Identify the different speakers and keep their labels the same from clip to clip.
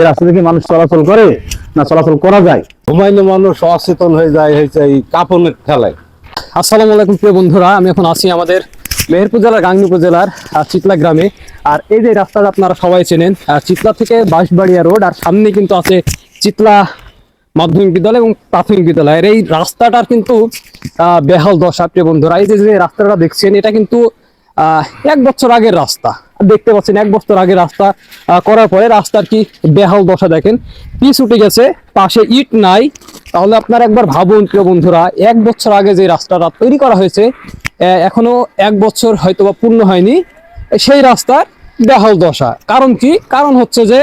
Speaker 1: এই রাস্তা থেকে মানুষ চলাচল করে না চলাচল করা যায়?
Speaker 2: ঘুমাইলে মানুষ অচেতন হয়ে যায়, হয়েছে এই কাপনের ঠেলায়।
Speaker 3: আসসালামু আলাইকুম প্রিয় বন্ধুরা, আমি এখন আছি আমাদের মেহেরপুর জেলার গাংনী উপজেলার চিতলা গ্রামে। আর এই যে রাস্তাটা আপনারা সবাই চেনেন চিতলা থেকে বাঁশবাড়িয়া রোড, আর সামনে কিন্তু আছে চিতলা মাধ্যমিক বিদ্যালয় এবং প্রাথমিক বিদ্যালয়। আর এই রাস্তাটার কিন্তু বেহাল দশা, প্রিয় বন্ধুরা। এই যে রাস্তাটা দেখছেন, এটা কিন্তু এক বছর আগের রাস্তা। দেখতে পাচ্ছেন এক বছর আগে রাস্তা করার পরে রাস্তার কি বেহাল দশা দেখেন। পিচ উঠে গেছে, পাশে ইট নাই। তাহলে আপনারা একবার ভাবুন প্রিয় বন্ধুরা, এক বছর আগে যে রাস্তাটা তৈরি করা হয়েছে এখনও এক বছর হয়তো বা পূর্ণ হয়নি, সেই রাস্তার বেহাল দশা। কারণ কি? কারণ হচ্ছে যে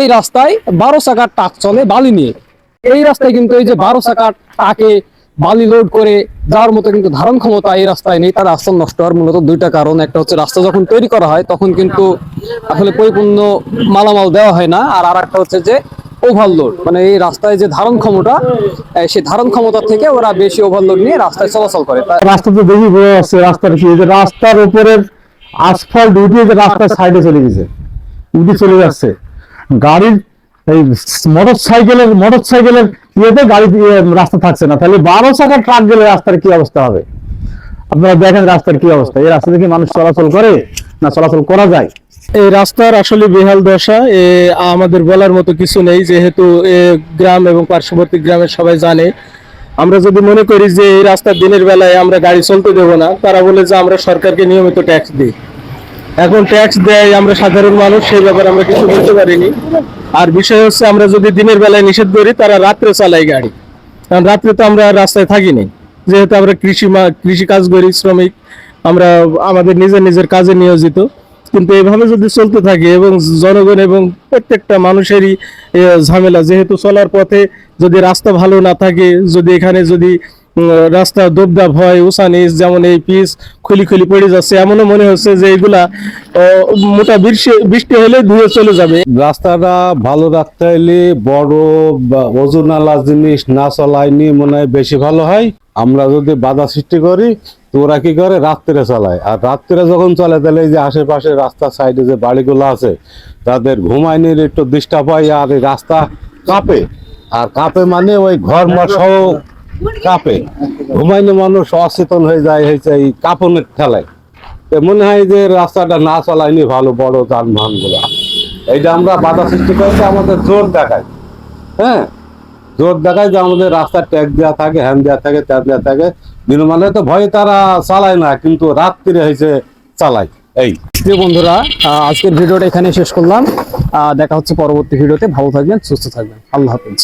Speaker 3: এই রাস্তায় বারো চাকার টাক চলে বালি নিয়ে। এই রাস্তায় কিন্তু এই যে বারো চাকার টাকে বালি লোড করে যাওয়ার মতো কিন্তু ধারণ ক্ষমতা এই রাস্তায় নেই, তার রাস্তা নষ্ট হওয়ার মূলত দুইটা কারণ। একটা হচ্ছে রাস্তা যখন তৈরি করা হয়, তখন কিন্তু আসলে পরিপূর্ণ মালামাল দেওয়া হয় না। আর আর একটা হচ্ছে যে ওভারলোড মানে এই রাস্তায় যে ধারণ ক্ষমতা সেই ধারণ ক্ষমতা থেকে ওরা বেশি ওভারলোড নিয়ে রাস্তায় চলাচল করে।
Speaker 1: রাস্তা তো দেখি বোঝা যাচ্ছে, রাস্তার কি রাস্তার উপরের আসফল্ট উঠে যে রাস্তার সাইডে চলে গেছে, উঠে চলে যাচ্ছে। গাড়ির এই মোটর সাইকেলের মোটর সাইকেলের ইয়েতে গাড়ি রাস্তা থাকছে না। তাহলে বারো চাকার ট্রাক গেলে রাস্তার কি অবস্থা হবে? আপনারা দেখেন রাস্তার কি অবস্থা। এই রাস্তা থেকে মানুষ চলাচল করে না চলাচল করা যায়?
Speaker 4: এই রাস্তার আসলে বেহাল দশা। এ, আমাদের বলার মতো কিছু নেই, যেহেতু গ্রাম এবং পার্শ্ববর্তী গ্রামের সবাই জানে। আমরা যদি মনে করি যে এই রাস্তার দিনের বেলায় আমরা গাড়ি চলতে দেবো না, তারা বলে যে আমরা সরকারকে নিয়মিত ট্যাক্স দিই। এখন ট্যাক্স দেয় আমরা সাধারণ মানুষ, সেই ব্যাপারে আমরা কিছু বলতে পারিনি। আর বিষয় হচ্ছে আমরা যদি দিনের বেলায় নিষেধ করি, তারা রাত্রে চালাই গাড়ি। কারণ রাত্রে তো আমরা রাস্তায় থাকি নি যেহেতু আমরা কৃষি কৃষি কাজ করি, শ্রমিক, আমরা আমাদের নিজের নিজের কাজে নিয়োজিত। কিন্তু এভাবে যদি চলতে থাকে এবং জনগণ এবং প্রত্যেকটা মানুষেরই ঝামেলা, যেহেতু চলার পথে যদি রাস্তা ভালো না থাকে, যদি এখানে যদি রাস্তা দবদাব হয়, উঁচা নিচ যেমন এই পিচ খুলি খুলি পড়ে যাচ্ছে, এমনও মনে হচ্ছে যে এগুলা মোটা বৃষ্টি হলে ধুয়ে চলে যাবে।
Speaker 2: রাস্তাটা ভালো রাখতে হলে বড় ওজনালা জিনিস না চলায়নি মনে হয় বেশি ভালো হয়। আমরা যদি বাধা সৃষ্টি করি, তো ওরা কি করে? রাত্রে চালায়। আর রাত্রে যখন চলে, তাহলে এই যে আশেপাশে রাস্তার সাইডে যে বাড়িগুলো আছে, তাদের ঘুমাইনির একটু ডিস্টার্ব হয় আর এই রাস্তা কাঁপে। আর কাঁপে মানে ওই ঘর সহ কাঁপে। ঘুমাইলে মানুষ অচেতন হয়ে যায়, হয়েছে এই কাঁপনের ঠেলায়। মনে হয় যে রাস্তাটা না চালায়নি ভালো, বড় যানবাহনগুলা এইটা আমরা বাধা সৃষ্টি করতে আমাদের জোর দেখায়। হ্যাঁ? জোর দেখায় যে আমাদের রাস্তার ট্যাগ দেওয়া থাকে হ্যান্ড দেওয়া থাকে ট্যাগ দেওয়া থাকে। দিনমানে তো ভয়ে তারা চালায় না, কিন্তু রাত্রিরে হয়েছে চালায়। এই।
Speaker 3: প্রিয় বন্ধুরা আজকের ভিডিওটা এখানে শেষ করলাম। দেখা হচ্ছে পরবর্তী ভিডিওতে। ভালো থাকবেন, সুস্থ থাকবেন। আল্লাহ হাফিজ।